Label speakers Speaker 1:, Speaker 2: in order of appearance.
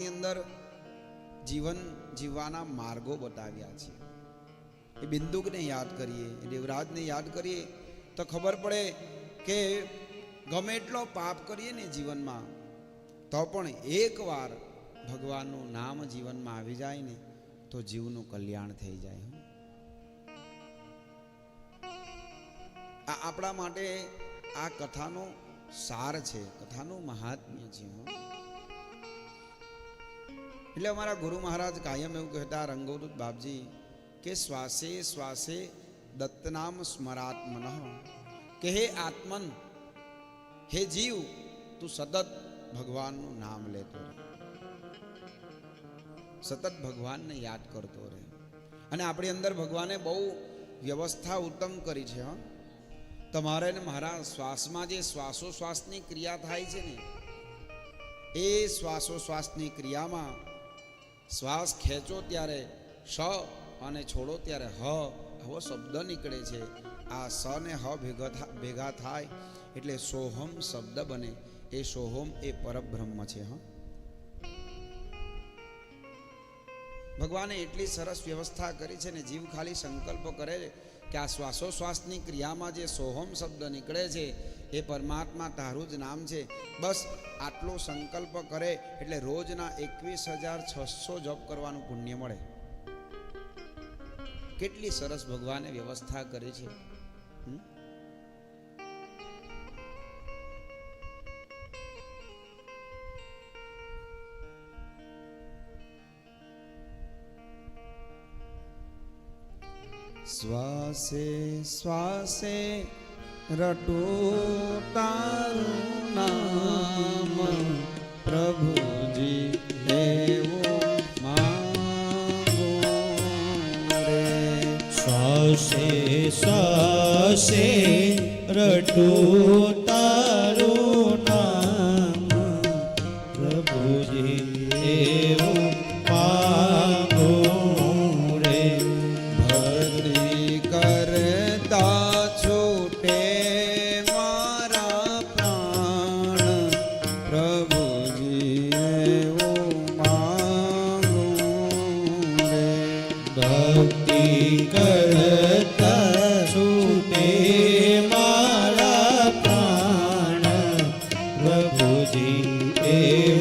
Speaker 1: અંદર જીવન જીવવાના માર્ગો બતાવ્યા છે એ બિંદુકને યાદ કરીએ દેવરાજને યાદ કરીએ, તો ખબર પડે કે ગમે એટલો પાપ કરીએ ને જીવનમાં, તો પણ એકવાર ભગવાનનું નામ જીવનમાં આવી જાય ને, તો જીવનું કલ્યાણ થઈ જાય. આ આપણા માટે આ કથાનો સાર છે, કથાનું મહાત્મ્ય છે. એટલે અમારા ગુરુ મહારાજ કાયમ એવું કહેતા, રંગોદૂત બાપજી, કે શ્વાસે શ્વાસે દત્તનામ સ્મરાત્મન. કે હે આત્મન, હે જીવ, તું સતત ભગવાનનું નામ લેતો રહે. સતત ભગવાનને યાદ કરતો રહે. અને આપણી અંદર ભગવાને બહુ વ્યવસ્થા ઉત્તમ કરી છે, હ. તમારે ને મારા શ્વાસમાં જે શ્વાસોશ્વાસની ક્રિયા થાય છે ને, એ શ્વાસોશ્વાસની ક્રિયામાં શ્વાસ ખેંચો ત્યારે શ અને છોડો ત્યારે હ. આવો શબ્દ નીકળે છે. આ સ ને હ ભેગા ભેગા થાય એટલે સોહમ શબ્દ બને. એ સોહમ એ પરબ્રહ્મ છે, હ. ભગવાને એટલી સરસ વ્યવસ્થા કરી છે ને જીવ ખાલી સંકલ્પ કરે છે કે આ શ્વાસોશ્વાસની ક્રિયામાં જે સોહમ શબ્દ નીકળે છે, એ પરમાત્મા તારું જ નામ છે. બસ આટલો સંકલ્પ કરે એટલે રોજના એકવીસ હજાર છસો જપ કરવાનું પુણ્ય મળે. કેટલી સરસ ભગવાને વ્યવસ્થા કરી છે. હમ? શ્વાસે શ્વાસે રટો તારું નામ. પ્રભુજી દેવો માંગો રે.
Speaker 2: શ્વાસે શ્વાસે રટું પ્રભુજી એ